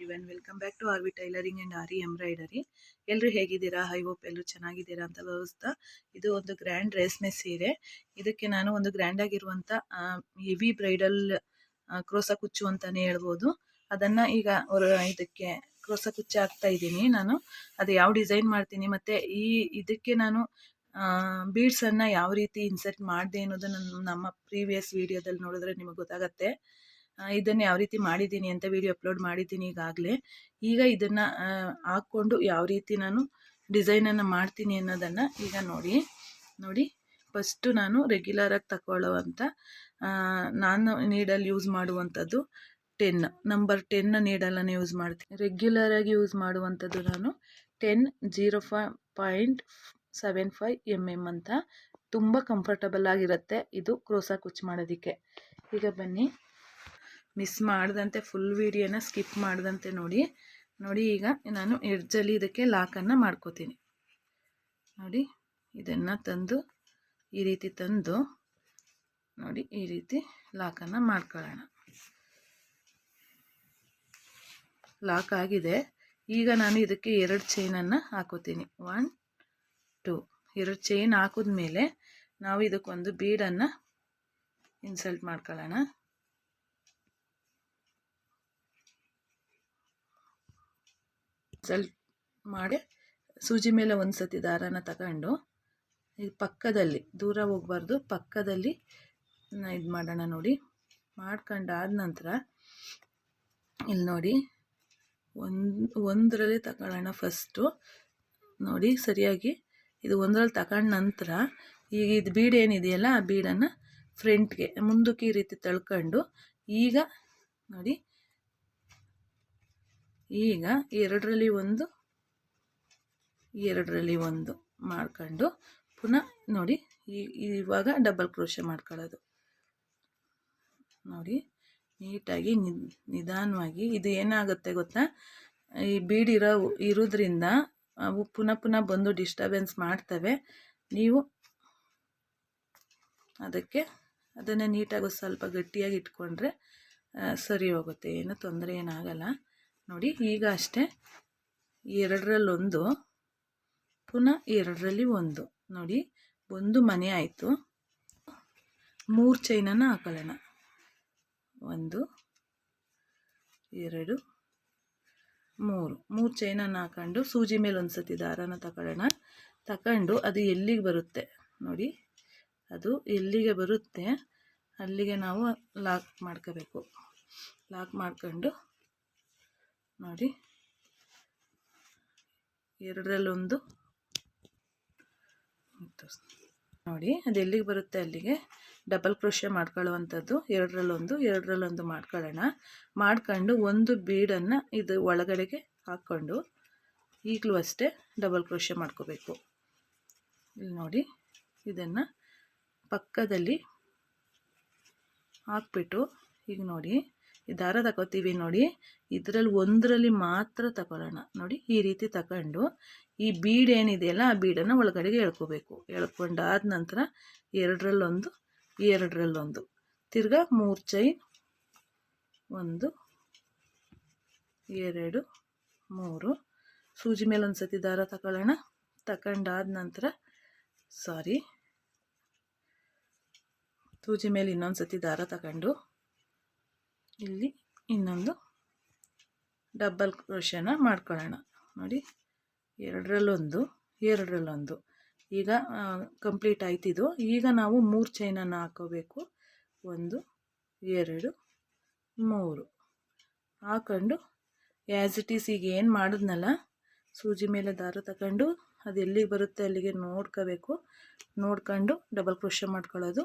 Everyone welcome back to R V tailoring and aari embroidery ಎಲ್ಲರೂ ಹೇಗಿದ್ದೀರಾ? High hope ಎಲ್ಲರೂ ಚೆನ್ನಾಗಿದ್ದೀರಾ ಅಂತ ಭಾವಿಸ್ತಾ ಇದು ಒಂದು ಗ್ರ್ಯಾಂಡ್ ರೇಸ್ಮೆ ಸೀರೆ. ಇದಕ್ಕೆ ನಾನು ಒಂದು ಗ್ರ್ಯಾಂಡ್ ಆಗಿರುವಂಥ ಹೆವಿ ಬ್ರೈಡಲ್ ಕ್ರೋಸ ಕುಚ್ಚು ಅಂತಲೇ ಹೇಳ್ಬೋದು. ಅದನ್ನು ಈಗ ಇದಕ್ಕೆ ಕ್ರೋಸ ಕುಚ್ಚು ಹಾಕ್ತಾ ಇದ್ದೀನಿ ನಾನು. ಅದು ಯಾವ ಡಿಸೈನ್ ಮಾಡ್ತೀನಿ ಮತ್ತು ಈ, ಇದಕ್ಕೆ ನಾನು ಬೀಡ್ಸನ್ನು ಯಾವ ರೀತಿ ಇನ್ಸರ್ಟ್ ಮಾಡಿದೆ ಅನ್ನೋದನ್ನು ನಮ್ಮ ಪ್ರೀವಿಯಸ್ ವೀಡಿಯೋದಲ್ಲಿ ನೋಡಿದ್ರೆ ನಿಮಗೆ ಗೊತ್ತಾಗತ್ತೆ. ಇದನ್ನು ಯಾವ ರೀತಿ ಮಾಡಿದ್ದೀನಿ ಅಂತ ವಿಡಿಯೋ ಅಪ್ಲೋಡ್ ಮಾಡಿದ್ದೀನಿ ಈಗಾಗಲೇ. ಈಗ ಇದನ್ನು ಹಾಕ್ಕೊಂಡು ಯಾವ ರೀತಿ ನಾನು ಡಿಸೈನನ್ನು ಮಾಡ್ತೀನಿ ಅನ್ನೋದನ್ನು ಈಗ ನೋಡಿ. ನೋಡಿ ಫಸ್ಟು ನಾನು ರೆಗ್ಯುಲರಾಗಿ ತಗೊಳ್ಳುವಂಥ ನಾನು ನೀಡಲ್ಲಿ ಯೂಸ್ ಮಾಡುವಂಥದ್ದು ಟೆನ್ ನಂಬರ್ ಟೆನ್ನ ನೀಡಲನ್ನು ಯೂಸ್ ಮಾಡ್ತೀನಿ. ರೆಗ್ಯುಲರಾಗಿ ಯೂಸ್ ಮಾಡುವಂಥದ್ದು ನಾನು ten zero five point seven five M M ಅಂತ. ತುಂಬ ಕಂಫರ್ಟಬಲ್ ಆಗಿರುತ್ತೆ. ಇದು ಕ್ರೋಸಾ ಕುಚ್ ಮಾಡೋದಕ್ಕೆ. ಈಗ ಬನ್ನಿ. ಮಿಸ್ ಮಾಡಿದಂತೆ ಫುಲ್ ವೀಡಿಯೋನ ಸ್ಕಿಪ್ ಮಾಡಿದಂತೆ ನೋಡಿ. ನೋಡಿ ಈಗ ನಾನು ಎಡ್ಜಲ್ಲಿ ಇದಕ್ಕೆ ಲಾಕನ್ನು ಮಾಡ್ಕೋತೀನಿ. ನೋಡಿ, ಇದನ್ನು ತಂದು ಈ ರೀತಿ ತಂದು ನೋಡಿ ಈ ರೀತಿ ಲಾಕನ್ನು ಮಾಡ್ಕೊಳ್ಳೋಣ. ಲಾಕ್ ಆಗಿದೆ. ಈಗ ನಾನು ಇದಕ್ಕೆ ಎರಡು ಚೈನನ್ನು ಹಾಕೋತೀನಿ. ಒನ್ ಟು ಎರಡು ಚೈನ್ ಹಾಕಿದ್ಮೇಲೆ ನಾವು ಇದಕ್ಕೊಂದು ಬೀಡನ್ನು ಇನ್ಸಲ್ಟ್ ಮಾಡ್ಕೊಳ್ಳೋಣ. ಸಲ್ ಮಾಡಿ ಸೂಜಿ ಮೇಲೆ ಒಂದು ಸತಿ ದಾರನ ತಗೊಂಡು ಈ ಪಕ್ಕದಲ್ಲಿ ದೂರ ಹೋಗ್ಬಾರ್ದು, ಪಕ್ಕದಲ್ಲಿ ಇದು ಮಾಡೋಣ ನೋಡಿ. ಮಾಡ್ಕೊಂಡಾದ ನಂತರ ಇಲ್ಲಿ ನೋಡಿ, ಒಂದು, ಒಂದರಲ್ಲಿ ತಗೊಳ್ಳೋಣ ಫಸ್ಟು ನೋಡಿ ಸರಿಯಾಗಿ ಇದು ಒಂದರಲ್ಲಿ ತಗೊಂಡ ನಂತರ ಈಗ ಇದು ಬೀಡ್ ಏನಿದೆಯಲ್ಲ ಆ ಬೀಡನ್ನು ಫ್ರಂಟ್ಗೆ ಮುಂದಕ್ಕೆ ಈ ರೀತಿ ತಳ್ಕೊಂಡು ಈಗ ನೋಡಿ ಈಗ ಎರಡರಲ್ಲಿ ಒಂದು ಎರಡರಲ್ಲಿ ಒಂದು ಮಾಡ್ಕೊಂಡು ಪುನಃ ನೋಡಿ ಇವಾಗ ಡಬಲ್ ಕ್ರೋಶ ಮಾಡ್ಕೊಳ್ಳೋದು. ನೋಡಿ, ನೀಟಾಗಿ ನಿಧಾನವಾಗಿ ಇದು ಏನಾಗುತ್ತೆ ಗೊತ್ತಾ? ಈ ಬೀಡಿರೋ ಇರೋದ್ರಿಂದ ಅವು ಪುನಃ ಪುನಃ ಬಂದು ಡಿಸ್ಟರ್ಬೆನ್ಸ್ ಮಾಡ್ತವೆ. ನೀವು ಅದಕ್ಕೆ ಅದನ್ನು ನೀಟಾಗಿ ಸ್ವಲ್ಪ ಗಟ್ಟಿಯಾಗಿ ಇಟ್ಕೊಂಡ್ರೆ ಸರಿ ಹೋಗುತ್ತೆ. ಏನು ತೊಂದರೆ ಏನಾಗಲ್ಲ. ನೋಡಿ, ಈಗ ಅಷ್ಟೇ. ಎರಡರಲ್ಲೊಂದು, ಪುನಃ ಎರಡರಲ್ಲಿ ಒಂದು. ನೋಡಿ, ಒಂದು ಮನೆ ಆಯಿತು. ಮೂರು ಚೈನನ್ನು ಹಾಕೊಳ್ಳೋಣ. ಒಂದು, ಎರಡು, ಮೂರು. ಮೂರು ಚೈನನ್ನು ಹಾಕೊಂಡು ಸೂಜಿ ಮೇಲೆ ಒಂದು ಸತಿ ದಾರನ ತಗೊಳ್ಳೋಣ ತಗೊಂಡು ಅದು ಎಲ್ಲಿಗೆ ಬರುತ್ತೆ? ನೋಡಿ, ಅದು ಎಲ್ಲಿಗೆ ಬರುತ್ತೆ? ಅಲ್ಲಿಗೆ ನಾವು ಲಾಕ್ ಮಾಡ್ಕೋಬೇಕು. ಲಾಕ್ ಮಾಡ್ಕೊಂಡು ನೋಡಿ. ಎರಡರಲ್ಲೊಂದು. ನೋಡಿ, ಅದು ಎಲ್ಲಿಗೆ ಬರುತ್ತೆ ಅಲ್ಲಿಗೆ? Double crochet ಮಾಡ್ಕೊಳ್ಳುವಂಥದ್ದು. ಎರಡರಲ್ಲೊಂದು ಎರಡರಲ್ಲೊಂದು ಮಾಡ್ಕೊಳ್ಳೋಣ. ಮಾಡ್ಕೊಂಡು ಒಂದು ಬೀಡನ್ನು ಇದು ಒಳಗಡೆಗೆ ಹಾಕ್ಕೊಂಡು ಈಗಲೂ ಅಷ್ಟೇ ಡಬಲ್ ಕ್ರೋಶೆ ಮಾಡ್ಕೋಬೇಕು. ಇಲ್ಲಿ ನೋಡಿ, ಇದನ್ನು ಪಕ್ಕದಲ್ಲಿ ಹಾಕ್ಬಿಟ್ಟು ಈಗ ನೋಡಿ. ಈ ದಾರ ತಗೋತೀವಿ ನೋಡಿ. ಇದರಲ್ಲಿ ಒಂದರಲ್ಲಿ ಮಾತ್ರ ತಗೊಳ್ಳೋಣ. ನೋಡಿ ಈ ರೀತಿ ತಗೊಂಡು ಈ ಬೀಡ್ ಏನಿದೆಯಲ್ಲ ಆ ಬೀಡನ್ನು ಒಳಗಡೆಗೆ ಎಳ್ಕೋಬೇಕು. ಎಳ್ಕೊಂಡಾದ ನಂತರ ಎರಡರಲ್ಲೊಂದು ಎರಡರಲ್ಲೊಂದು. ತಿರ್ಗಾ ಮೂರು ಚೈನ್, ಒಂದು, ಎರಡು, ಮೂರು. ಸೂಜಿ ಮೇಲೆ ಒಂದು ಸತಿ ದಾರ ತಗೊಳ್ಳೋಣ. ತಗೊಂಡಾದ ನಂತರ, ಸಾರಿ, ಸೂಜಿ ಮೇಲೆ ಇನ್ನೊಂದು ಸತಿ ದಾರ ತಗೊಂಡು ಇಲ್ಲಿ ಇನ್ನೊಂದು ಡಬ್ಬಲ್ ಕ್ರೋಶನ ಮಾಡ್ಕೊಳ್ಳೋಣ. ನೋಡಿ, ಎರಡರಲ್ಲೊಂದು ಎರಡರಲ್ಲೊಂದು. ಈಗ ಕಂಪ್ಲೀಟ್ ಆಯ್ತಿದು ಈಗ ನಾವು ಮೂರು ಚೈನನ್ನು ಹಾಕೋಬೇಕು. ಒಂದು, ಎರಡು, ಮೂರು. ಹಾಕೊಂಡು ಆ್ಯಸ್ ಇಟ್ ಈಸ್ ಈಗ ಏನು ಮಾಡಿದ್ನಲ್ಲ? ಸೂಜಿ ಮೇಲೆ ದಾರ ತಗೊಂಡು ಅದು ಎಲ್ಲಿಗೆ ಬರುತ್ತೆ ಅಲ್ಲಿಗೆ ನೋಡ್ಕೋಬೇಕು. ನೋಡ್ಕೊಂಡು ಡಬಲ್ ಕ್ರೋಶ ಮಾಡ್ಕೊಳ್ಳೋದು.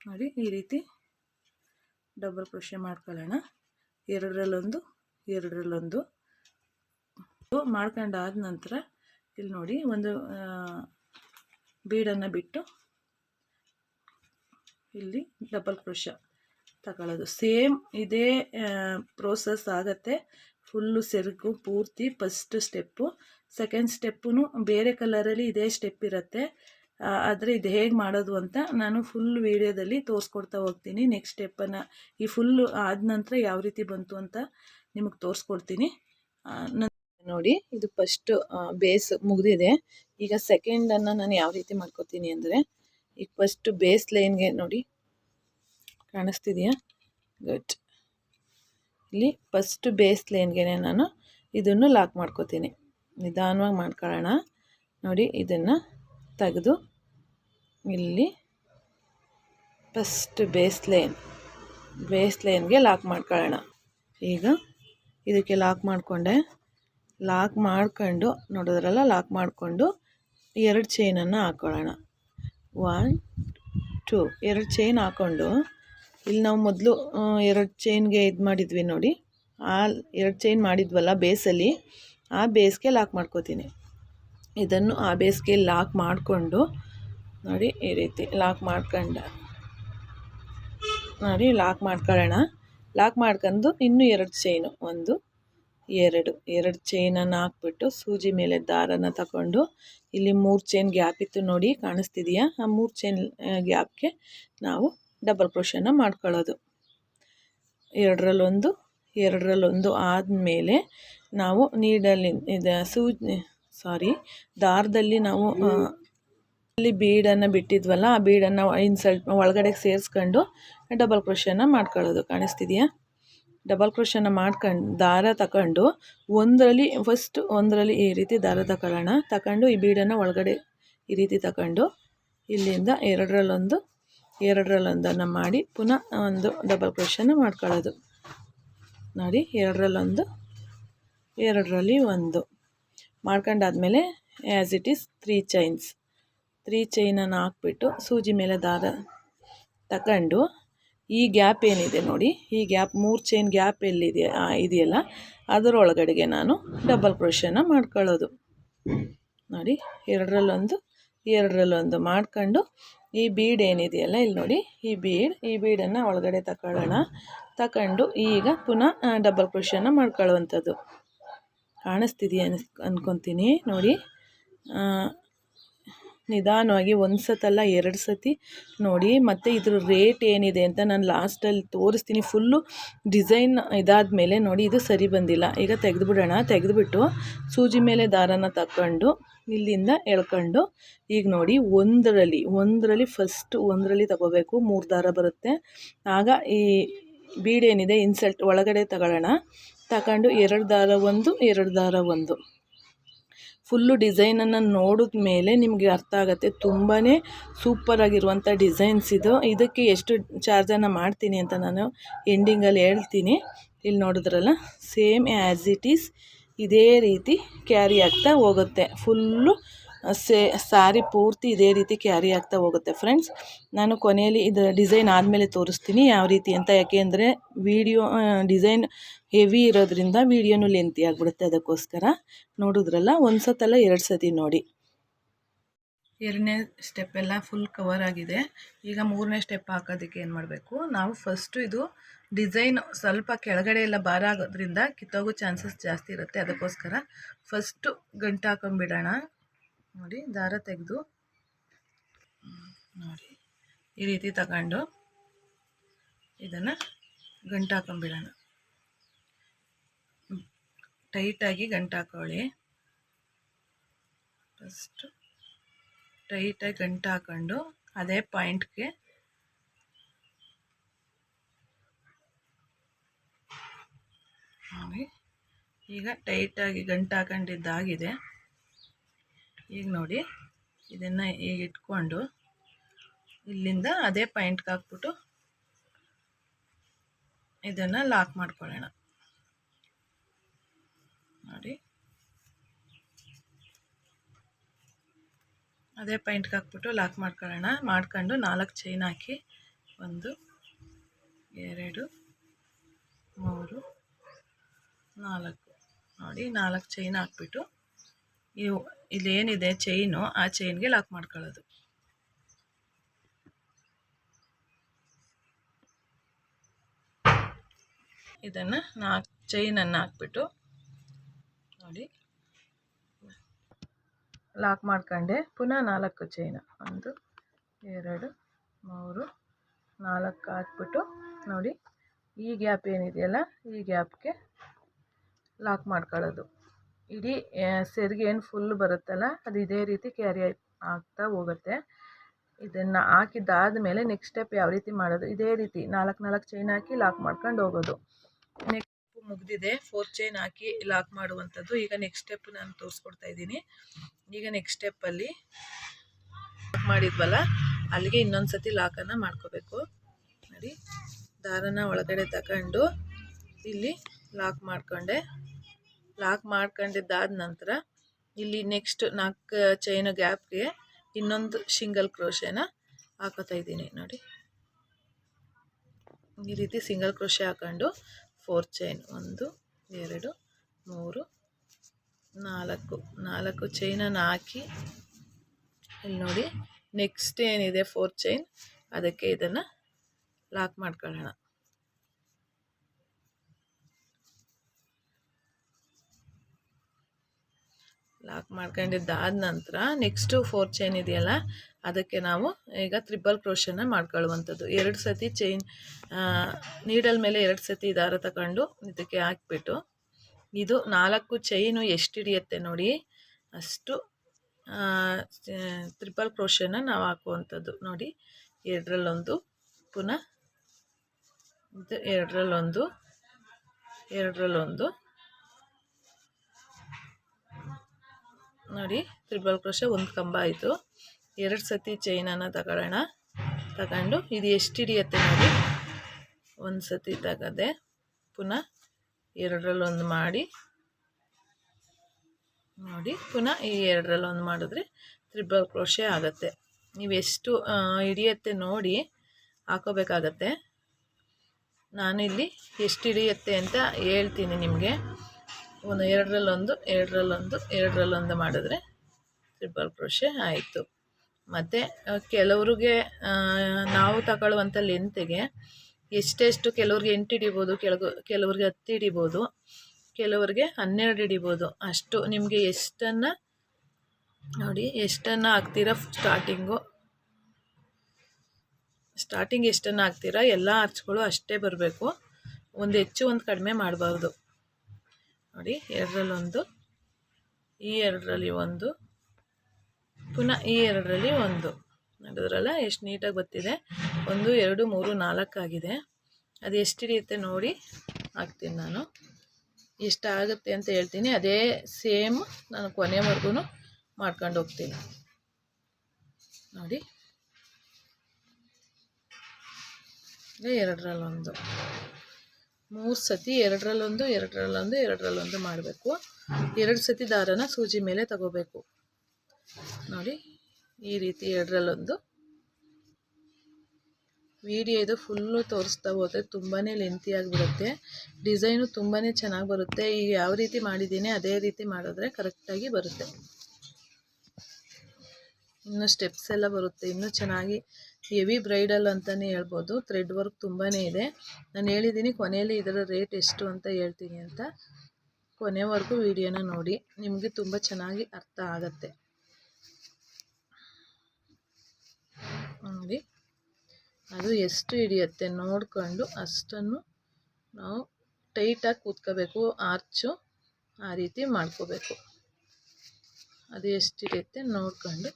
ನೋಡಿ, ಈ ರೀತಿ ಡಬಲ್ ಕ್ರೋಶೆ ಮಾಡ್ಕೊಳ್ಳೋಣ. ಎರಡರಲ್ಲೊಂದು ಎರಡರಲ್ಲೊಂದು. ಮಾಡ್ಕೊಂಡಾದ ನಂತರ ಇಲ್ಲಿ ನೋಡಿ ಒಂದು ಬೀಡನ್ನು ಬಿಟ್ಟು ಇಲ್ಲಿ ಡಬಲ್ ಕ್ರೋಶ ತಗೊಳ್ಳೋದು. ಸೇಮ್ ಇದೇ ಪ್ರೋಸೆಸ್ ಆಗುತ್ತೆ. ಫುಲ್ಲು ಸೆರಗು ಪೂರ್ತಿ ಫಸ್ಟ್ ಸ್ಟೆಪ್ಪು. ಸೆಕೆಂಡ್ ಸ್ಟೆಪ್ಪು ಬೇರೆ ಕಲರಲ್ಲಿ ಇದೇ ಸ್ಟೆಪ್ ಇರುತ್ತೆ. ಆದರೆ ಇದು ಹೇಗೆ ಮಾಡೋದು ಅಂತ ನಾನು ಫುಲ್ ವೀಡಿಯೋದಲ್ಲಿ ತೋರಿಸ್ಕೊಡ್ತಾ ಹೋಗ್ತೀನಿ. ನೆಕ್ಸ್ಟ್ ಸ್ಟೆಪ್ಪನ್ನು ಈ ಫುಲ್ಲು ಆದ ನಂತರ ಯಾವ ರೀತಿ ಬಂತು ಅಂತ ನಿಮಗೆ ತೋರಿಸ್ಕೊಡ್ತೀನಿ. ನೋಡಿ, ಇದು ಫಸ್ಟ್ ಬೇಸ್ ಮುಗಿದಿದೆ. ಈಗ ಸೆಕೆಂಡನ್ನು ನಾನು ಯಾವ ರೀತಿ ಮಾಡ್ಕೋತೀನಿ ಅಂದರೆ ಈಗ ಫಸ್ಟ್ ಬೇಸ್ ಲೈನ್ಗೆ ನೋಡಿ, ಕಾಣಿಸ್ತಿದೆಯಾ? ಗಟ್ ಇಲ್ಲಿ ಫಸ್ಟ್ ಬೇಸ್ ಲೈನ್ಗೆ ನಾನು ಇದನ್ನು ಲಾಕ್ ಮಾಡ್ಕೋತೀನಿ. ನಿಧಾನವಾಗಿ ಮಾಡ್ಕೊಳ್ಳೋಣ. ನೋಡಿ, ಇದನ್ನು ತೆಗೆದು ಇಲ್ಲಿ ಫಸ್ಟ್ ಬೇಸ್ ಲೈನ್ ಬೇಸ್ ಲೈನ್ಗೆ ಲಾಕ್ ಮಾಡ್ಕೊಳ್ಳೋಣ. ಈಗ ಇದಕ್ಕೆ ಲಾಕ್ ಮಾಡಿಕೊಂಡೆ. ಲಾಕ್ ಮಾಡ್ಕೊಂಡು, ನೋಡಿದ್ರಲ್ಲ ಲಾಕ್ ಮಾಡಿಕೊಂಡು ಎರಡು ಚೈನನ್ನು ಹಾಕ್ಕೊಳ್ಳೋಣ ಒನ್ ಟು ಎರಡು ಚೈನ್ ಹಾಕ್ಕೊಂಡು ಇಲ್ಲಿ ನಾವು ಮೊದಲು ಎರಡು ಚೈನ್ಗೆ ಇದು ಮಾಡಿದ್ವಿ ನೋಡಿ. ಆ ಎರಡು ಚೈನ್ ಮಾಡಿದ್ವಲ್ಲ ಬೇಸಲ್ಲಿ ಆ ಬೇಸ್ಗೆ ಲಾಕ್ ಮಾಡ್ಕೋತೀನಿ. ಇದನ್ನು ಆ ಬೇಸ್ಗೆ ಲಾಕ್ ಮಾಡಿಕೊಂಡು, ನೋಡಿ ಈ ರೀತಿ ಲಾಕ್ ಮಾಡ್ಕೊಂಡ, ನೋಡಿ ಲಾಕ್ ಮಾಡ್ಕೊಳ್ಳೋಣ. ಲಾಕ್ ಮಾಡ್ಕೊಂಡು ಇನ್ನೂ ಎರಡು ಚೈನು, ಒಂದು, ಎರಡು ಎರಡು ಚೈನನ್ನು ಹಾಕ್ಬಿಟ್ಟು ಸೂಜಿ ಮೇಲೆ ದಾರನ ತಗೊಂಡು, ಇಲ್ಲಿ ಮೂರು ಚೈನ್ ಗ್ಯಾಪ್ ಇತ್ತು ನೋಡಿ, ಕಾಣಿಸ್ತಿದೆಯಾ? ಆ ಮೂರು ಚೈನ್ ಗ್ಯಾಪ್ಗೆ ನಾವು ಡಬಲ್ ಕ್ರೋಶನ ಮಾಡ್ಕೊಳ್ಳೋದು. ಎರಡರಲ್ಲೊಂದು ಎರಡರಲ್ಲೊಂದು ಆದಮೇಲೆ ನಾವು ನೀಡಲ್ಲಿ ಇದು ಸೂಜಿ ಸಾರಿ ದಾರದಲ್ಲಿ ನಾವು ಅಲ್ಲಿ ಬೀಡನ್ನು ಬಿಟ್ಟಿದ್ವಲ್ಲ, ಆ ಬೀಡನ್ನು ಇನ್ಸಲ್ಟ್ ಒಳಗಡೆ ಸೇರಿಸ್ಕೊಂಡು ಡಬಲ್ ಕ್ರೋಶನ ಮಾಡ್ಕೊಳ್ಳೋದು. ಕಾಣಿಸ್ತಿದೆಯಾ? ಡಬಲ್ ಕ್ರೋಶನ ಮಾಡ್ಕೊಂಡು, ದಾರ ತಗೊಂಡು ಒಂದರಲ್ಲಿ ಫಸ್ಟ್ ಒಂದರಲ್ಲಿ ಈ ರೀತಿ ದಾರ ತಗೊಳ್ಳೋಣ ತಗೊಂಡು ಈ ಬೀಡನ್ನು ಒಳಗಡೆ ಈ ರೀತಿ ತಗೊಂಡು ಇಲ್ಲಿಂದ ಎರಡರಲ್ಲೊಂದು, ಎರಡರಲ್ಲೊಂದನ್ನು ಮಾಡಿ ಪುನಃ ಒಂದು ಡಬಲ್ ಕ್ರೋಶನ ಮಾಡ್ಕೊಳ್ಳೋದು. ನೋಡಿ, ಎರಡರಲ್ಲೊಂದು, ಎರಡರಲ್ಲಿ ಒಂದು. ಮಾಡ್ಕೊಂಡಾದ್ಮೇಲೆ as it is three chains three ಚೈನನ್ನು ಹಾಕ್ಬಿಟ್ಟು ಸೂಜಿ ಮೇಲೆ ದಾರ ತಗೊಂಡು ಈ ಗ್ಯಾಪ್ ಏನಿದೆ ನೋಡಿ, ಈ ಗ್ಯಾಪ್ ಮೂರು ಚೈನ್ ಗ್ಯಾಪ್ ಎಲ್ಲಿದೆ ಇದೆಯಲ್ಲ, ಅದರೊಳಗಡೆಗೆ ನಾನು ಡಬಲ್ ಕ್ರೋಶನ ಮಾಡ್ಕೊಳ್ಳೋದು. ನೋಡಿ, ಎರಡರಲ್ಲೊಂದು ಎರಡರಲ್ಲೊಂದು ಮಾಡ್ಕೊಂಡು ಈ ಬೀಡ್ ಏನಿದೆಯಲ್ಲ ಇಲ್ಲಿ ನೋಡಿ, ಈ ಬೀಡ್ ಈ ಬೀಡನ್ನು ಒಳಗಡೆ ತಗೊಳ್ಳೋಣ ತಗೊಂಡು ಈಗ ಪುನಃ ಡಬಲ್ ಕ್ರೋಶನ ಮಾಡ್ಕೊಳ್ಳುವಂಥದ್ದು. ಕಾಣಿಸ್ತಿದೆಯಾ ಅನ್ಸ್ ಅಂದ್ಕೊತೀನಿ ನೋಡಿ. ನಿಧಾನವಾಗಿ ಒಂದು ಸತಲ್ಲ ಎರಡು ಸತಿ ನೋಡಿ, ಮತ್ತು ಇದ್ರ ರೇಟ್ ಏನಿದೆ ಅಂತ ನಾನು ಲಾಸ್ಟಲ್ಲಿ ತೋರಿಸ್ತೀನಿ. ಫುಲ್ಲು ಡಿಸೈನ್ ಇದಾದ ಮೇಲೆ ನೋಡಿ, ಇದು ಸರಿ ಬಂದಿಲ್ಲ. ಈಗ ತೆಗೆದುಬಿಡೋಣ. ತೆಗೆದುಬಿಟ್ಟು ಸೂಜಿ ಮೇಲೆ ದಾರನ ತಗೊಂಡು ಇಲ್ಲಿಂದ ಎಳ್ಕೊಂಡು ಈಗ ನೋಡಿ ಒಂದರಲ್ಲಿ ಒಂದರಲ್ಲಿ ಫಸ್ಟ್ ಒಂದರಲ್ಲಿ ತಗೋಬೇಕು. ಮೂರು ದಾರ ಬರುತ್ತೆ. ಆಗ ಈ ಬೀಡೇನಿದೆ ಇನ್ಸಲ್ಟ್ ಒಳಗಡೆ ತಗೊಳ್ಳೋಣ. ತಗೊಂಡು ಎರಡು ದಾರ ಒಂದು, ಎರಡು ದಾರ ಒಂದು. ಫುಲ್ಲು ಡಿಸೈನನ್ನು ನೋಡಿದ ಮೇಲೆ ನಿಮಗೆ ಅರ್ಥ ಆಗುತ್ತೆ. ತುಂಬಾ ಸೂಪರಾಗಿರುವಂಥ ಡಿಸೈನ್ಸ್ ಇದು. ಇದಕ್ಕೆ ಎಷ್ಟು ಚಾರ್ಜನ್ನು ಮಾಡ್ತೀನಿ ಅಂತ ನಾನು ಎಂಡಿಂಗಲ್ಲಿ ಹೇಳ್ತೀನಿ. ಇಲ್ಲಿ ನೋಡಿದ್ರಲ್ಲ, ಸೇಮ್ ಆ್ಯಸ್ ಇಟ್ ಈಸ್, ಇದೇ ರೀತಿ ಕ್ಯಾರಿ ಆಗ್ತಾ ಹೋಗುತ್ತೆ. ಫುಲ್ಲು ಸೇ, ಸ್ಯಾರಿ ಪೂರ್ತಿ ಇದೇ ರೀತಿ ಕ್ಯಾರಿ ಆಗ್ತಾ ಹೋಗುತ್ತೆ ಫ್ರೆಂಡ್ಸ್. ನಾನು ಕೊನೆಯಲ್ಲಿ ಇದು ಡಿಸೈನ್ ಆದಮೇಲೆ ತೋರಿಸ್ತೀನಿ ಯಾವ ರೀತಿ ಅಂತ. ಯಾಕೆ ಅಂದರೆ ವೀಡಿಯೋ ಡಿಸೈನ್ ಹೆವಿ ಇರೋದ್ರಿಂದ ವೀಡಿಯೋನು ಲೆಂತಿ ಆಗಿಬಿಡುತ್ತೆ ಅದಕ್ಕೋಸ್ಕರ. ನೋಡಿದ್ರಲ್ಲ, ಒಂದು ಸತ್ತಲ್ಲ ಎರಡು ಸತಿ ನೋಡಿ. ಎರಡನೇ ಸ್ಟೆಪ್ ಎಲ್ಲ ಫುಲ್ ಕವರ್ ಆಗಿದೆ. ಈಗ ಮೂರನೇ ಸ್ಟೆಪ್ ಹಾಕೋದಕ್ಕೆ ಏನು ಮಾಡಬೇಕು? ನಾವು ಫಸ್ಟು ಇದು ಡಿಸೈನ್ ಸ್ವಲ್ಪ ಕೆಳಗಡೆ ಎಲ್ಲ ಭಾರ ಆಗೋದ್ರಿಂದ ಕಿತ್ತೋಗೋ ಚಾನ್ಸಸ್ ಜಾಸ್ತಿ ಇರುತ್ತೆ ಅದಕ್ಕೋಸ್ಕರ. ಫಸ್ಟು ಗಂಟು ಹಾಕೊಂಡ್ಬಿಡೋಣ. ನೋಡಿ, ದಾರ ತೆಗೆದು. ನೋಡಿ, ಈ ರೀತಿ ತಗೊಂಡು ಇದನ್ನು ಗಂಟು ಹಾಕೊಂಬಿಡೋಣ ಟೈಟಾಗಿ ಗಂಟು ಹಾಕೊಳ್ಳಿ. ಫಸ್ಟು ಟೈಟಾಗಿ ಗಂಟು ಹಾಕೊಂಡು ಅದೇ ಪಾಯಿಂಟ್ಗೆ ಈಗ ಟೈಟಾಗಿ ಗಂಟು ಹಾಕೊಂಡಿದ್ದಾಗಿದೆ. ಈಗ ನೋಡಿ, ಇದನ್ನು ಈಗ ಇಟ್ಕೊಂಡು ಇಲ್ಲಿಂದ ಅದೇ ಪಾಯಿಂಟ್ಗೆ ಹಾಕ್ಬಿಟ್ಟು ಇದನ್ನು ಲಾಕ್ ಮಾಡ್ಕೊಳ್ಳೋಣ. ನೋಡಿ. ಅದೇ ಪಾಯಿಂಟ್ಗೆ ಹಾಕ್ಬಿಟ್ಟು ಲಾಕ್ ಮಾಡ್ಕೊಳ್ಳೋಣ. ಮಾಡ್ಕೊಂಡು ನಾಲ್ಕು ಚೈನ್ ಹಾಕಿ, ಒಂದು, ಎರಡು, ಮೂರು, ನಾಲ್ಕು. ನೋಡಿ, ನಾಲ್ಕು ಚೈನ್ ಹಾಕ್ಬಿಟ್ಟು ಇವು ಇಲ್ಲೇನಿದೆ ಚೈನು ಆ ಚೈನ್ಗೆ ಲಾಕ್ ಮಾಡ್ಕೊಳ್ಳೋದು. ಇದನ್ನು ನಾಲ್ಕು ಚೈನನ್ನು ಹಾಕ್ಬಿಟ್ಟು ನೋಡಿ. ಲಾಕ್ ಮಾಡ್ಕೊಂಡೆ. ಪುನಃ ನಾಲ್ಕು ಚೈನು ಒಂದು, ಎರಡು, ಮೂರು, ನಾಲ್ಕು ಹಾಕ್ಬಿಟ್ಟು ನೋಡಿ. ಈ ಗ್ಯಾಪ್ ಏನಿದೆಯಲ್ಲ, ಈ ಗ್ಯಾಪ್ಗೆ ಲಾಕ್ ಮಾಡ್ಕೊಳ್ಳೋದು. ಇಡೀ ಸೆರಿಗೆ ಏನು ಫುಲ್ ಬರುತ್ತಲ್ಲ, ಅದು ಇದೇ ರೀತಿ ಕ್ಯಾರಿ ಆಗ್ತಾ ಹೋಗುತ್ತೆ. ಇದನ್ನು ಹಾಕಿದ್ದಾದಮೇಲೆ ನೆಕ್ಸ್ಟ್ ಸ್ಟೆಪ್ ಯಾವ ರೀತಿ ಮಾಡೋದು? ಇದೇ ರೀತಿ ನಾಲ್ಕು ನಾಲ್ಕು ಚೈನ್ ಹಾಕಿ ಲಾಕ್ ಮಾಡ್ಕೊಂಡು ಹೋಗೋದು. ನೆಕ್ಸ್ಟ್ ಮುಗಿದಿದೆ ಫೋರ್ ಚೈನ್ ಹಾಕಿ ಲಾಕ್ ಮಾಡುವಂಥದ್ದು. ಈಗ ನೆಕ್ಸ್ಟ್ ಸ್ಟೆಪ್ ನಾನು ತೋರಿಸ್ಕೊಡ್ತಾ ಇದ್ದೀನಿ. ಈಗ ನೆಕ್ಸ್ಟ್ ಸ್ಟೆಪ್ಪಲ್ಲಿ ಲಾಕ್ ಮಾಡಿದ್ವಲ್ಲ, ಅಲ್ಲಿಗೆ ಇನ್ನೊಂದು ಸತಿ ಲಾಕನ್ನು ಮಾಡ್ಕೋಬೇಕು. ನೋಡಿ ದಾರನ ಒಳಗಡೆ ತಗೊಂಡು ಇಲ್ಲಿ ಲಾಕ್ ಮಾಡ್ಕೊಂಡೆ. ಲಾಕ್ ಮಾಡ್ಕೊಂಡಿದ್ದಾದ ನಂತರ ಇಲ್ಲಿ ನೆಕ್ಸ್ಟ್ ನಾಲ್ಕು ಚೈನ್ ಗ್ಯಾಪ್ಗೆ ಇನ್ನೊಂದು ಸಿಂಗಲ್ ಕ್ರೋಶೆನ ಹಾಕೋತಾ ಇದ್ದೀನಿ ನೋಡಿ. ಈ ರೀತಿ ಸಿಂಗಲ್ ಕ್ರೋಶೆ ಹಾಕೊಂಡು ಫೋರ್ ಚೈನ್ ಒಂದು, ಎರಡು, ಮೂರು, ನಾಲ್ಕು ನಾಲ್ಕು ಚೈನನ್ನು ಹಾಕಿ ಇಲ್ಲಿ ನೋಡಿ ನೆಕ್ಸ್ಟ್ ಏನಿದೆ ಫೋರ್ ಚೈನ್ ಅದಕ್ಕೆ ಇದನ್ನು ಲಾಕ್ ಮಾಡ್ಕೊಳ್ಳೋಣ. ಲಾಕ್ ಮಾಡ್ಕೊಂಡಿದ್ದಾದ ನಂತರ ನೆಕ್ಸ್ಟು ಫೋರ್ ಚೈನ್ ಇದೆಯಲ್ಲ, ಅದಕ್ಕೆ ನಾವು ಈಗ ತ್ರಿಬಲ್ ಕ್ರೋಶನ ಮಾಡ್ಕೊಳ್ಳುವಂಥದ್ದು. ಎರಡು ಸತಿ ಚೈನ್ ನೀಡಲ್ ಮೇಲೆ ಎರಡು ಸತಿ ದಾರ ತಗೊಂಡು ಇದಕ್ಕೆ ಹಾಕ್ಬಿಟ್ಟು, ಇದು ನಾಲ್ಕು ಚೈನು ಎಷ್ಟು ಹಿಡಿಯುತ್ತೆ ನೋಡಿ, ಅಷ್ಟು ತ್ರಿಬಲ್ ಕ್ರೋಶನ ನಾವು ಹಾಕುವಂಥದ್ದು ನೋಡಿ. ಎರಡರಲ್ಲೊಂದು ಪುನಃ, ಇದು ಎರಡರಲ್ಲೊಂದು ಎರಡರಲ್ಲೊಂದು ನೋಡಿ, ತ್ರಿಬಲ್ ಕ್ರೋಶ ಒಂದು ಕಂಬ ಆಯಿತು. ಎರಡು ಸತಿ ಚೈನನ್ನು ತಗೊಳ್ಳೋಣ ತಗೊಂಡು ಇದು ಎಷ್ಟು ಹಿಡಿಯತ್ತೆ ನೋಡಿ. ಒಂದು ಸತಿ ತಗದೆ ಪುನಃ ಎರಡರಲ್ಲೊಂದು ಮಾಡಿ. ನೋಡಿ, ಪುನಃ ಈ ಎರಡರಲ್ಲೊಂದು ಮಾಡಿದ್ರೆ ತ್ರಿಬಲ್ ಕ್ರೋಶೆ ಆಗುತ್ತೆ. ನೀವು ಎಷ್ಟು ಹಿಡಿಯುತ್ತೆ ನೋಡಿ ಹಾಕೋಬೇಕಾಗತ್ತೆ. ನಾನಿಲ್ಲಿ ಎಷ್ಟು ಹಿಡಿಯತ್ತೆ ಅಂತ ಹೇಳ್ತೀನಿ ನಿಮಗೆ. ಒಂದು ಎರಡರಲ್ಲೊಂದು ಎರಡರಲ್ಲೊಂದು ಎರಡರಲ್ಲೊಂದು ಮಾಡಿದ್ರೆ ಟ್ರಿಪಲ್ ಕ್ರೋಶೆ ಆಯಿತು. ಮತ್ತು ಕೆಲವ್ರಿಗೆ ನಾವು ತಗೊಳ್ಳುವಂಥ ಲೆಂತಿಗೆ ಎಷ್ಟೆಷ್ಟು ಕೆಲವ್ರಿಗೆ ಎಂಟು ಹಿಡಿಬೋದು, ಕೆಳಗು, ಕೆಲವ್ರಿಗೆ ಹತ್ತು ಹಿಡಿಬೋದು, ಕೆಲವ್ರಿಗೆ ಹನ್ನೆರಡು ಹಿಡಿಬೋದು, ಅಷ್ಟು ನಿಮಗೆ ಎಷ್ಟನ್ನು ನೋಡಿ, ಎಷ್ಟನ್ನು ಹಾಕ್ತೀರಾ ಸ್ಟಾರ್ಟಿಂಗು ಸ್ಟಾರ್ಟಿಂಗ್ ಎಷ್ಟನ್ನು ಹಾಕ್ತೀರಾ ಎಲ್ಲ ಅರ್ಚ್ಗಳು ಅಷ್ಟೇ ಬರಬೇಕು. ಒಂದು ಹೆಚ್ಚು, ಒಂದು ಕಡಿಮೆ ಮಾಡಬಾರ್ದು. ನೋಡಿ, ಎರಡರಲ್ಲೊಂದು, ಈ ಎರಡರಲ್ಲಿ ಒಂದು, ಪುನಃ ಈ ಎರಡರಲ್ಲಿ ಒಂದು. ನೋಡಿದ್ರಲ್ಲ, ಎಷ್ಟು ನೀಟಾಗಿ ಬರ್ತಿದೆ. ಒಂದು, ಎರಡು, ಮೂರು, ನಾಲ್ಕು ಆಗಿದೆ. ಅದು ಎಷ್ಟು ಹಿಡಿಯುತ್ತೆ ನೋಡಿ, ಹಾಕ್ತೀನಿ ನಾನು. ಎಷ್ಟಾಗುತ್ತೆ ಅಂತ ಹೇಳ್ತೀನಿ. ಅದೇ ಸೇಮ್ ನಾನು ಕೊನೆವರೆಗೂ ಮಾಡ್ಕೊಂಡು ಹೋಗ್ತೀನಿ. ನೋಡಿ. ಎರಡರಲ್ಲೊಂದು. ಮೂರು ಸತಿ ಎರಡರಲ್ಲೊಂದು ಎರಡರಲ್ಲೊಂದು ಎರಡರಲ್ಲೊಂದು ಮಾಡಬೇಕು. ಎರಡು ಸತಿ ದಾರನ ಸೂಜಿ ಮೇಲೆ ತಗೋಬೇಕು. ನೋಡಿ, ಈ ರೀತಿ ಎರಡರಲ್ಲೊಂದು. ವಿಡಿಯೋ ಇದು ಫುಲ್ಲು ತೋರಿಸ್ತಾ ಹೋದರೆ ತುಂಬಾ ಲೆಂತಿ ಆಗಿಬಿಡುತ್ತೆ. ಡಿಸೈನು ತುಂಬಾ ಚೆನ್ನಾಗಿ ಬರುತ್ತೆ. ಈಗ ಯಾವ ರೀತಿ ಮಾಡಿದ್ದೀನಿ ಅದೇ ರೀತಿ ಮಾಡಿದ್ರೆ ಕರೆಕ್ಟಾಗಿ ಬರುತ್ತೆ. ಇನ್ನು ಸ್ಟೆಪ್ಸ್ ಎಲ್ಲ ಬರುತ್ತೆ. ಇನ್ನೂ ಚೆನ್ನಾಗಿ ಹೆವಿ ಬ್ರೈಡಲ್ ಅಂತಲೇ ಹೇಳ್ಬೋದು. ಥ್ರೆಡ್ ವರ್ಕ್ ತುಂಬಾ ಇದೆ. ನಾನು ಹೇಳಿದ್ದೀನಿ ಕೊನೆಯಲ್ಲಿ ಇದರ ರೇಟ್ ಎಷ್ಟು ಅಂತ ಹೇಳ್ತೀನಿ ಅಂತ. ಕೊನೆವರೆಗೂ ವಿಡಿಯೋನ ನೋಡಿ. ನಿಮಗೆ ತುಂಬ ಚೆನ್ನಾಗಿ ಅರ್ಥ ಆಗುತ್ತೆ. ನೋಡಿ. ಅದು ಎಷ್ಟು ಹಿಡಿಯುತ್ತೆ ನೋಡಿಕೊಂಡು ಅಷ್ಟನ್ನು ನಾವು ಟೈಟಾಗಿ ಕೂತ್ಕೋಬೇಕು. ಆರ್ಚು ಆ ರೀತಿ ಮಾಡ್ಕೋಬೇಕು. ಅದು ಎಷ್ಟು ಹಿಡಿಯುತ್ತೆ ನೋಡ್ಕೊಂಡು.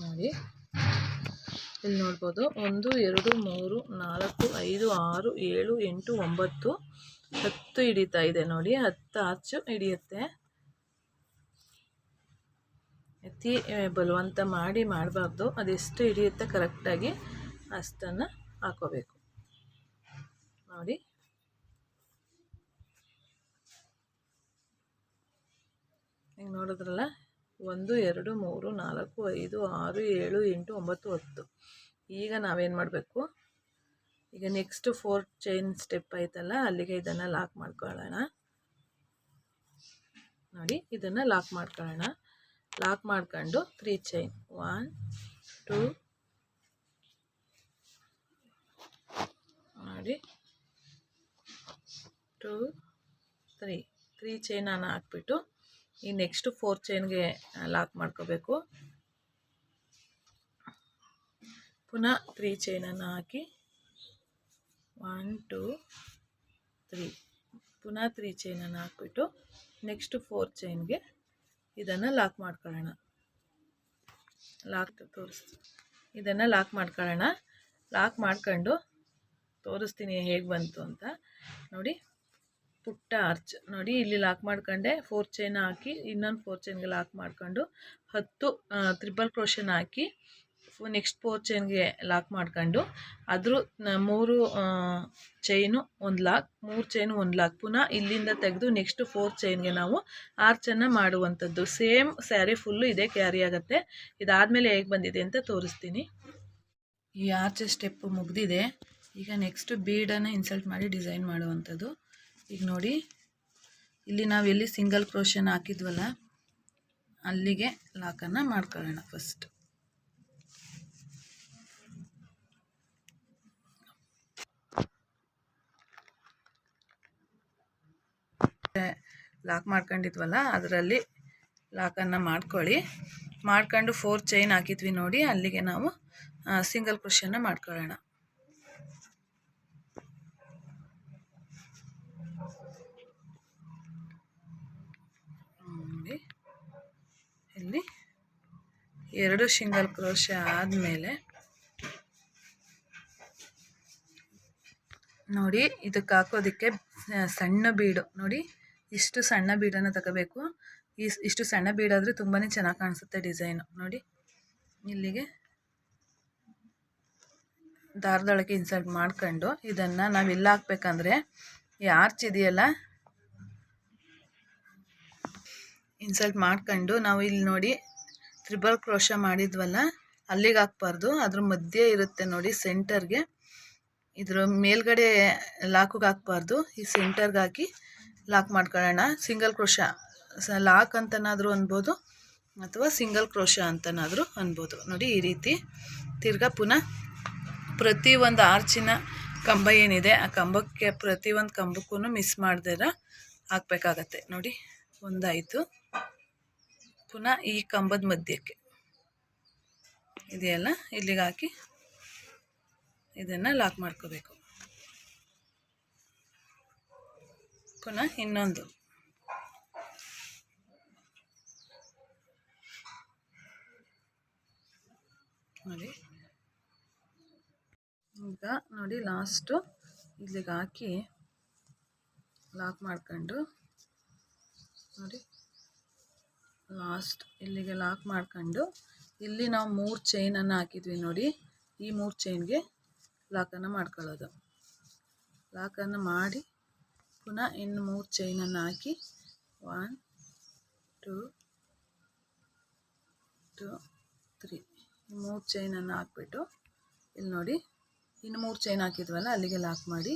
ನೋಡಿ ಇಲ್ಲಿ ನೋಡ್ಬೋದು, ಒಂದು, ಎರಡು, ಮೂರು, ನಾಲ್ಕು, ಐದು, ಆರು, ಏಳು, ಎಂಟು, ಒಂಬತ್ತು, ಹತ್ತು ಹಿಡಿತಾ ಇದೆ ನೋಡಿ. ಹತ್ತು ಆಚು ಹಿಡಿಯುತ್ತೆ. ಅತಿ ಬಲವಂತ ಮಾಡಿ ಮಾಡಬಾರ್ದು. ಅದೆಷ್ಟು ಹಿಡಿಯುತ್ತೆ ಕರೆಕ್ಟಾಗಿ ಅಷ್ಟನ್ನು ಹಾಕೋಬೇಕು. ನೋಡಿ. ಹಿಂಗೆ ನೋಡಿದ್ರಲ್ಲ? ಒಂದು, ಎರಡು, ಮೂರು, ನಾಲ್ಕು, ಐದು, ಆರು, ಏಳು, ಎಂಟು, ಒಂಬತ್ತು, ಹತ್ತು. ಈಗ ನಾವೇನು ಮಾಡಬೇಕು? ಈಗ ನೆಕ್ಸ್ಟ್ ಫೋರ್ ಚೈನ್ ಸ್ಟೆಪ್ ಐತಲ್ಲ, ಅಲ್ಲಿಗೆ ಇದನ್ನು ಲಾಕ್ ಮಾಡ್ಕೊಳ್ಳೋಣ ನೋಡಿ, ಇದನ್ನು ಲಾಕ್ ಮಾಡ್ಕೊಳ್ಳೋಣ ಲಾಕ್ ಮಾಡ್ಕೊಂಡು ತ್ರೀ ಚೈನ್ ಒನ್ ಟೂ ನೋಡಿ. ಟೂ ತ್ರೀ ತ್ರೀ ಚೈನನ್ನು ಹಾಕ್ಬಿಟ್ಟು ಈ ನೆಕ್ಸ್ಟ್ ಫೋರ್ ಚೈನ್ಗೆ ಲಾಕ್ ಮಾಡ್ಕೋಬೇಕು. ಪುನಃ ತ್ರೀ ಚೈನನ್ನು ಹಾಕಿ. ಒನ್ ಟು ತ್ರೀ ಪುನಃ ತ್ರೀ ಚೈನನ್ನು ಹಾಕ್ಬಿಟ್ಟು ನೆಕ್ಸ್ಟ್ ಫೋರ್ ಚೈನ್ಗೆ ಇದನ್ನು ಲಾಕ್ ಮಾಡ್ಕೊಳ್ಳೋಣ. ಲಾಕ್ ತೋರಿಸ್ತೀನಿ ಇದನ್ನು ಲಾಕ್ ಮಾಡ್ಕೊಳ್ಳೋಣ. ಲಾಕ್ ಮಾಡ್ಕೊಂಡು ತೋರಿಸ್ತೀನಿ ಹೇಗೆ ಬಂತು ಅಂತ. ನೋಡಿ. ಪುಟ್ಟ ಆರ್ಚ್ ನೋಡಿ ಇಲ್ಲಿ ಲಾಕ್ ಮಾಡ್ಕೊಂಡೆ. ಫೋರ್ ಚೈನ್ ಹಾಕಿ, ಇನ್ನೊಂದು ಫೋರ್ ಚೈನ್ಗೆ ಲಾಕ್ ಮಾಡ್ಕೊಂಡು, ಹತ್ತು ತ್ರಿಬಲ್ ಕ್ರೋಶನ್ ಹಾಕಿ ನೆಕ್ಸ್ಟ್ ಫೋರ್ ಚೈನ್ಗೆ ಲಾಕ್ ಮಾಡ್ಕೊಂಡು ಅದ್ರ ಮೂರು ಚೈನು ಒಂದು ಲಾಕ್, ಮೂರು ಚೈನು ಒಂದು ಲಾಕ್. ಪುನಃ ಇಲ್ಲಿಂದ ತೆಗೆದು ನೆಕ್ಸ್ಟ್ ಫೋರ್ ಚೈನ್ಗೆ ನಾವು ಆರ್ಚನ್ನು ಮಾಡುವಂಥದ್ದು. ಸೇಮ್ ಸ್ಯಾರಿ ಫುಲ್ಲು ಇದೇ ಕ್ಯಾರಿ ಆಗುತ್ತೆ. ಇದಾದಮೇಲೆ ಹೇಗೆ ಬಂದಿದೆ ಅಂತ ತೋರಿಸ್ತೀನಿ. ಈ ಆರ್ಚ್ ಸ್ಟೆಪ್ ಮುಗ್ದಿದೆ. ಈಗ ನೆಕ್ಸ್ಟ್ ಬೀಡನ್ನು ಇನ್ಸಲ್ಟ್ ಮಾಡಿ ಡಿಸೈನ್ ಮಾಡುವಂಥದ್ದು. ಈಗ ನೋಡಿ. ಇಲ್ಲಿ ನಾವು ಎಲ್ಲಿ ಸಿಂಗಲ್ ಕ್ರೋಶನ್ ಹಾಕಿದ್ವಲ್ಲ, ಅಲ್ಲಿಗೆ ಲಾಕನ್ನು ಮಾಡ್ಕೊಳ್ಳೋಣ ಫಸ್ಟ್ ಲಾಕ್ ಮಾಡ್ಕೊಂಡಿದ್ವಲ್ಲ, ಅದರಲ್ಲಿ ಲಾಕನ್ನು ಮಾಡ್ಕೊಳ್ಳಿ. ಮಾಡ್ಕೊಂಡು ಫೋರ್ ಚೈನ್ ಹಾಕಿದ್ವಿ ನೋಡಿ, ಅಲ್ಲಿಗೆ ನಾವು ಸಿಂಗಲ್ ಕ್ರೋಷನ್ನ ಮಾಡ್ಕೊಳ್ಳೋಣ ನೋಡಿ ಇಲ್ಲಿ ಎರಡು ಸಿಂಗಲ್ ಕ್ರೋಶ ಆದಮೇಲೆ ನೋಡಿ ಇದಕ್ಕೆ ಹಾಕೋದಕ್ಕೆ ಸಣ್ಣ ಬೀಡು. ನೋಡಿ, ಇಷ್ಟು ಸಣ್ಣ ಬೀಡನ್ನು ತಗೋಬೇಕು. ಈ ಇಷ್ಟು ಸಣ್ಣ ಬೀಡಾದರೆ ತುಂಬಾ ಚೆನ್ನಾಗಿ ಕಾಣಿಸುತ್ತೆ ಡಿಸೈನು. ನೋಡಿ, ಇಲ್ಲಿಗೆ ದಾರದೊಳಗೆ ಇನ್ಸರ್ಟ್ ಮಾಡ್ಕೊಂಡು ಇದನ್ನು ನಾವು ಇಲ್ಲಿ ಹಾಕ್ಬೇಕಂದ್ರೆ ಈ ಆರ್ಚ್ ಇದೆಯಲ್ಲ ಇನ್ಸಲ್ಟ್ ಮಾಡ್ಕೊಂಡು ನಾವು ಇಲ್ಲಿ ನೋಡಿ ತ್ರಿಬಲ್ ಕ್ರೋಶ ಮಾಡಿದ್ವಲ್ಲ, ಅಲ್ಲಿಗೆ ಹಾಕ್ಬಾರ್ದು. ಅದ್ರ ಮಧ್ಯೆ ಇರುತ್ತೆ ನೋಡಿ ಸೆಂಟರ್ಗೆ. ಇದ್ರ ಮೇಲ್ಗಡೆ ಲಾಕಿಗೆ ಹಾಕ್ಬಾರ್ದು. ಈ ಸೆಂಟರ್ಗೆ ಹಾಕಿ ಲಾಕ್ ಮಾಡ್ಕೊಳ್ಳೋಣ. ಸಿಂಗಲ್ ಕ್ರೋಶ ಲಾಕ್ ಅಂತನಾದರೂ ಅನ್ಬೋದು ಅಥವಾ ಸಿಂಗಲ್ ಕ್ರೋಶ ಅಂತನಾದರೂ ಅನ್ಬೋದು. ನೋಡಿ ಈ ರೀತಿ ತಿರ್ಗಾ ಪುನಃ ಪ್ರತಿ ಒಂದು ಆರ್ಚಿನ ಕಂಬ ಏನಿದೆ, ಆ ಕಂಬಕ್ಕೆ ಪ್ರತಿ ಒಂದು ಕಂಬಕ್ಕೂ ಮಿಸ್ ಮಾಡ್ದಿರ ಹಾಕ್ಬೇಕಾಗತ್ತೆ. ನೋಡಿ, ಒಂದಾಯಿತು. ಪುನಃ ಈ ಕಂಬದ ಮಧ್ಯಕ್ಕೆ. ಇದೆಯಲ್ಲ ಇಲ್ಲಿಗೆ ಹಾಕಿ. ಇದನ್ನು ಲಾಕ್ ಮಾಡ್ಕೋಬೇಕು. ಪುನಃ ಇನ್ನೊಂದು. ನೋಡಿ. ಈಗ ನೋಡಿ ಲಾಸ್ಟು ಇಲ್ಲಿಗೆ ಹಾಕಿ ಲಾಕ್ ಮಾಡ್ಕೊಂಡು. ನೋಡಿ. ಲಾಸ್ಟ್ ಇಲ್ಲಿಗೆ ಲಾಕ್ ಮಾಡ್ಕೊಂಡು ಇಲ್ಲಿ ನಾವು ಮೂರು ಚೈನನ್ನು ಹಾಕಿದ್ವಿ ನೋಡಿ. ಈ ಮೂರು ಚೈನ್ಗೆ ಲಾಕನ್ನು ಮಾಡ್ಕೊಳ್ಳೋದು. ಲಾಕನ್ನು ಮಾಡಿ ಪುನಃ ಇನ್ನು ಮೂರು ಚೈನನ್ನು ಹಾಕಿ ಒನ್ ಟೂ ಟು ತ್ರೀ ಮೂರು ಚೈನನ್ನು ಹಾಕ್ಬಿಟ್ಟು ಇಲ್ಲಿ ನೋಡಿ, ಇನ್ನು ಮೂರು ಚೈನ್ ಹಾಕಿದ್ವಲ್ಲ, ಅಲ್ಲಿಗೆ ಲಾಕ್ ಮಾಡಿ.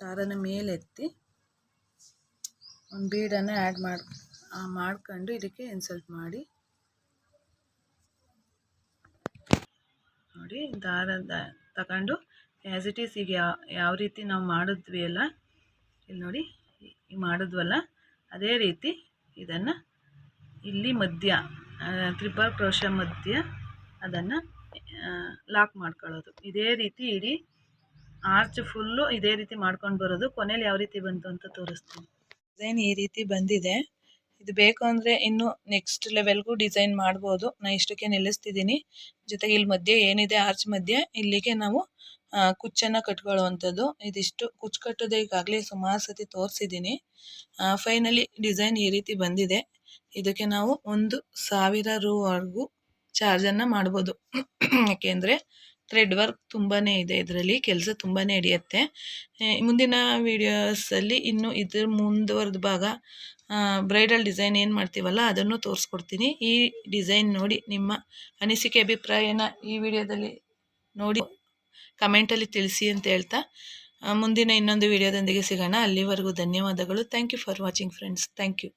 ದಾರನ ಮೇಲೆತ್ತಿ ಒಂದು ಬೀಡನ್ನು ಆ್ಯಡ್ ಮಾಡಿ ಮಾಡ್ಕೊಂಡು ಇದಕ್ಕೆ ಇನ್ಸಲ್ಟ್ ಮಾಡಿ. ನೋಡಿ, ದಾರ, ದ- ತಗೊಂಡು ಆ್ಯಸ್ ಇಟ್ ಈಸ್ ಈಗ ಯಾವ ಯಾವ ರೀತಿ ನಾವು ಮಾಡಿದ್ವಿ ಅಲ್ಲ, ಇಲ್ಲಿ ನೋಡಿ ಮಾಡಿದ್ವಲ್ಲ, ಅದೇ ರೀತಿ ಇದನ್ನು ಇಲ್ಲಿ ಮಧ್ಯ ತ್ರಿಬಲ್ ಕ್ರೋಶ ಮಧ್ಯ ಅದನ್ನು ಲಾಕ್ ಮಾಡ್ಕೊಳ್ಳೋದು. ಇದೇ ರೀತಿ ಇಡೀ ಆರ್ಚ್ ಫುಲ್ಲು ಇದೇ ರೀತಿ ಮಾಡ್ಕೊಂಡು ಬರೋದು. ಕೊನೆಯಲ್ಲಿ ಯಾವ ರೀತಿ ಬಂತು ಅಂತ ತೋರಿಸ್ತೀನಿ. ಡಿಸೈನ್ ಈ ರೀತಿ ಬಂದಿದೆ. ಇದು ಬೇಕು ಅಂದರೆ ಇನ್ನು ನೆಕ್ಸ್ಟ್ ಲೆವೆಲ್ಗೂ ಡಿಸೈನ್ ಮಾಡ್ಬೋದು. ನಾನು ಇಷ್ಟಕ್ಕೆ ನಿಲ್ಲಿಸ್ತಿದ್ದೀನಿ ಜೊತೆಗೆ ಇಲ್ಲಿ ಮಧ್ಯೆ ಏನಿದೆ ಆರ್ಚ್ ಮಧ್ಯೆ, ಇಲ್ಲಿಗೆ ನಾವು ಕುಚ್ಚನ್ನು ಕಟ್ಕೊಳ್ಳುವಂಥದ್ದು. ಇದಿಷ್ಟು ಕುಚ್ಚು ಕಟ್ಟೋದು ಈಗಾಗಲೇ ಸುಮಾರು ಸತಿ ತೋರಿಸಿದ್ದೀನಿ ಫೈನಲಿ ಡಿಸೈನ್ ಈ ರೀತಿ ಬಂದಿದೆ. ಇದಕ್ಕೆ ನಾವು ಒಂದು ಸಾವಿರ ರೂವರೆಗೂ ಚಾರ್ಜನ್ನು ಮಾಡ್ಬೋದು. ಯಾಕೆಂದರೆ ಥ್ರೆಡ್ ವರ್ಕ್ ತುಂಬಾ ಇದೆ ಇದರಲ್ಲಿ ಕೆಲಸ ತುಂಬಾ ಹಿಡಿಯುತ್ತೆ. ಆ, ಮುಂದಿನ ವೀಡಿಯೋಸಲ್ಲಿ ಇನ್ನೂ ಇದ್ರ ಮುಂದುವರೆದ ಭಾಗ ಬ್ರೈಡಲ್ ಡಿಸೈನ್ ಏನು ಮಾಡ್ತೀವಲ್ಲ ಅದನ್ನು ತೋರಿಸ್ಕೊಡ್ತೀನಿ. ಈ ಡಿಸೈನ್ ನೋಡಿ ನಿಮ್ಮ ಅನಿಸಿಕೆ ಅಭಿಪ್ರಾಯನ ಈ ವಿಡಿಯೋದಲ್ಲಿ ನೋಡಿ ಕಮೆಂಟಲ್ಲಿ ತಿಳಿಸಿ ಅಂತ ಹೇಳ್ತಾ ಮುಂದಿನ ಇನ್ನೊಂದು ವಿಡಿಯೋದೊಂದಿಗೆ ಸಿಗೋಣ. ಅಲ್ಲಿವರೆಗೂ ಧನ್ಯವಾದಗಳು. Thank you for watching friends thank you